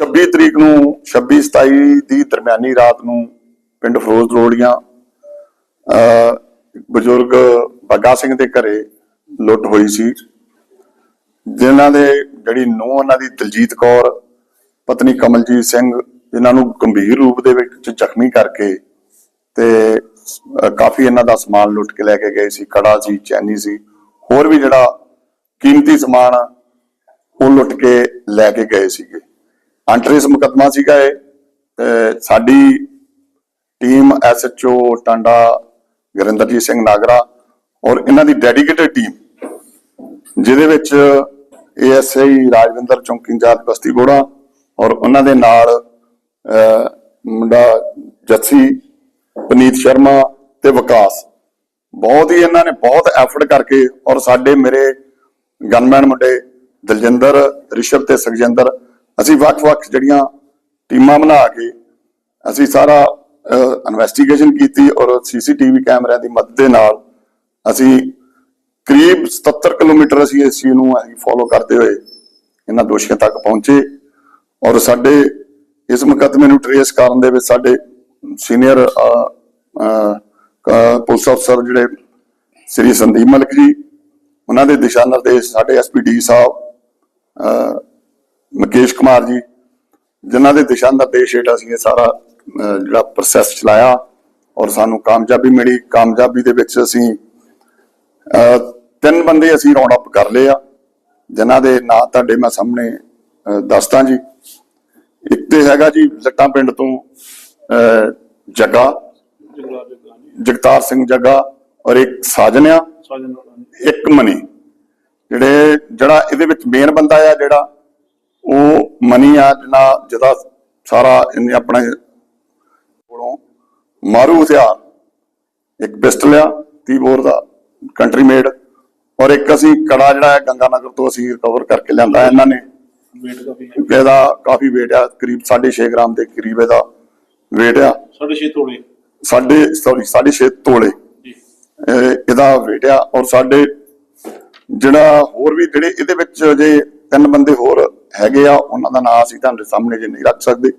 26 ਤਰੀਕ ਨੂੰ 26 27 ਦੀ ਦਰਮਿਆਨੀ ਰਾਤ ਨੂੰ ਪਿੰਡ ਫਰੋਜ਼ ਰੋੜੀਆਂ, ਅਹ ਬਜ਼ੁਰਗ ਬੱਗਾ ਸਿੰਘ ਦੇ ਘਰੇ ਲੁੱਟ ਹੋਈ ਸੀ, ਜਿਨ੍ਹਾਂ ਦੇ ਜਿਹੜੀ ਨੂੰਹ ਉਹਨਾਂ ਦੀ ਦਲਜੀਤ ਕੌਰ, ਪਤਨੀ ਕਮਲਜੀਤ ਸਿੰਘ ਇਹਨਾਂ ਨੂੰ ਗੰਭੀਰ ਰੂਪ ਦੇ ਵਿੱਚ ਜ਼ਖਮੀ ਕਰਕੇ ਤੇ ਕਾਫੀ ਇਹਨਾਂ ਦਾ ਸਮਾਨ ਲੁੱਟ ਕੇ ਲੈ ਕੇ ਗਏ ਸੀ, ਕੜਾ ਸੀ, ਚੈਨੀ ਸੀ, ਹੋਰ ਵੀ ਜਿਹੜਾ ਕੀਮਤੀ ਸਮਾਨ ਉਹ ਲੁੱਟ ਕੇ ਲੈ ਕੇ ਗਏ ਸੀਗੇ। ਅੰਟਰੇਸ ਮੁਕੱਦਮਾ ਸੀਗਾ ਇਹ, ਤੇ ਸਾਡੀ ਟੀਮ ਐਸਐਚਓ ਟਾਂਡਾ ਗੁਰਿੰਦਰਜੀਤ ਸਿੰਘ ਨਾਗਰਾ ਔਰ ਇਹਨਾਂ ਦੀ ਡੈਡੀਕੇਟਿਡ ਟੀਮ ਜਿਹਦੇ ਵਿੱਚ ਏਐਸਆਈ ਰਾਜਵਿੰਦਰ ਚੌਂਕੀ ਇੰਚਾਰਜ ਬਸਤੀ ਗੋੜਾ ਔਰ ਉਹਨਾਂ ਦੇ ਨਾਲ ਮੁੰਡਾ ਜੱਸੀ, ਪਨੀਤ ਸ਼ਰਮਾ ਤੇ ਵਿਕਾਸ। ਬਹੁਤ ਹੀ ਇਹਨਾਂ ਨੇ ਬਹੁਤ ਐਫਰਟ ਕਰਕੇ ਔਰ ਸਾਡੇ ਮੇਰੇ ਗਨਮੈਨ ਮੁੰਡੇ ਦਲਜਿੰਦਰ, ਰਿਸ਼ਵ ਤੇ ਸੁਖਜਿੰਦਰ ਅਸੀਂ ਵੱਖ-ਵੱਖ ਜਿਹੜੀਆਂ ਟੀਮਾਂ ਬਣਾ ਕੇ ਅਸੀਂ ਸਾਰਾ ਇਨਵੈਸਟੀਗੇਸ਼ਨ ਕੀਤੀ ਔਰ ਸੀਸੀਟੀਵੀ ਕੈਮਰਿਆਂ ਦੀ ਮਦਦ ਦੇ ਨਾਲ ਅਸੀਂ ਕਰੀਬ 77 ਕਿਲੋਮੀਟਰ ਅਸੀਂ ਇਸ ਚੀਜ਼ ਨੂੰ ਅਸੀਂ ਫੋਲੋ ਕਰਦੇ ਹੋਏ ਇਹਨਾਂ ਦੋਸ਼ੀਆਂ ਤੱਕ ਪਹੁੰਚੇ ਔਰ ਸਾਡੇ ਇਸ ਮੁਕੱਦਮੇ ਨੂੰ ਟਰੇਸ ਕਰਨ ਦੇ ਵਿੱਚ ਸਾਡੇ ਸੀਨੀਅਰ ਪੁਲਿਸ ਅਫਸਰ ਜਿਹੜੇ ਸ੍ਰੀ ਸੰਦੀਪ ਮਲਕ ਜੀ, ਉਹਨਾਂ ਦੇ ਦਿਸ਼ਾ ਨਿਰਦੇਸ਼ ਸਾਡੇ ਐਸਪੀਡੀ ਸਾਹਿਬ ਮੁਕੇਸ਼ ਕੁਮਾਰ ਜੀ ਜਿਨ੍ਹਾਂ ਦੇ ਦਿਸ਼ਾ ਨਿਰਦੇਸ਼ ਹੇਠ ਅਸੀਂ ਇਹ ਸਾਰਾ ਜਿਹੜਾ ਪ੍ਰੋਸੈਸ ਚਲਾਇਆ ਔਰ ਸਾਨੂੰ ਕਾਮਯਾਬੀ ਮਿਲੀ। ਕਾਮਯਾਬੀ ਦੇ ਵਿੱਚ ਅਸੀਂ ਤਿੰਨ ਬੰਦੇ ਅਸੀਂ ਰਾਉਂਡ ਅਪ ਕਰ ਲਏ ਆ ਜਿਨ੍ਹਾਂ ਦੇ ਨਾਂ ਤੁਹਾਡੇ ਮੈਂ ਸਾਹਮਣੇ ਦੱਸਦਾ ਜੀ। ਇੱਕ ਤੇ ਹੈਗਾ ਜੀ ਲੱਟਾਂ ਪਿੰਡ ਤੋਂ ਜੱਗਾ ਜਗਤਾਰ ਸਿੰਘ ਜੱਗਾ ਔਰ ਇੱਕ ਸਾਜਨਿਆ ਇੱਕ ਮਨੀ। ਜਿਹੜੇ ਜਿਹੜਾ ਇਹਦੇ ਵਿੱਚ ਮੇਨ ਬੰਦਾ ਆ ਜਿਹੜਾ ਉਹ ਮਨੀ ਆ ਜਿਹਨਾਂ ਜਿਹਦਾ ਸਾਰਾ ਇਹਨੇ ਆਪਣੇ ਕੋਲੋਂ ਮਾਰੂ ਹਥਿਆਰ ਇੱਕ ਪਿਸਟਲ ਆ 30 ਬੋਰ ਦਾ ਕੰਟਰੀ ਮੇਡ ਔਰ ਇੱਕ ਅਸੀਂ ਕੜਾ ਜਿਹੜਾ ਹੈ ਗੰਗਾਨਗਰ ਤੋਂ ਅਸੀਂ ਰਿਕਵਰ ਕਰਕੇ ਲਿਆਂਦਾ ਇਹਨਾਂ ਨੇ। ਇਹਦਾ ਕਾਫੀ weight ਆ ਕਰੀਬ 6.5 ਗ੍ਰਾਮ ਦੇ ਕਰੀਬ ਇਹਦਾ weight ਆ। ਸਾਢੇ ਛੇ ਤੋਲੇ। ਸਾਡੇ ਸੌਰੀ 6.5 ਤੋਲੇ। ਇਹਦਾ weight ਆ ਔਰ ਸਾਡੇ ਜਿਹੜਾ ਹੋਰ ਵੀ ਜਿਹੜੇ ਇਹਦੇ ਵਿੱਚ ਜੇ ਤਿੰਨ ਬੰਦੇ ਹੋਰ ਹੈਗੇ ਆ, ਉਹਨਾਂ ਦਾ ਨਾਂ ਅਸੀਂ ਤੁਹਾਡੇ ਸਾਹਮਣੇ ਜੇ ਨਹੀਂ ਰੱਖ ਸਕਦੇ।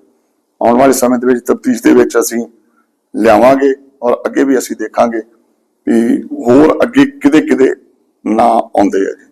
ਆਉਣ ਵਾਲੇ ਸਮੇਂ ਦੇ ਵਿੱਚ ਤਫਤੀਸ਼ ਦੇ ਵਿੱਚ ਅਸੀਂ ਲਿਆਵਾਂਗੇ ਔਰ ਅੱਗੇ ਵੀ ਅਸੀਂ ਦੇਖਾਂਗੇ ਵੀ ਹੋਰ ਅੱਗੇ ਕਿਤੇ ਕਿਤੇ ਨਾਂ ਆਉਂਦੇ ਆ ਜੀ।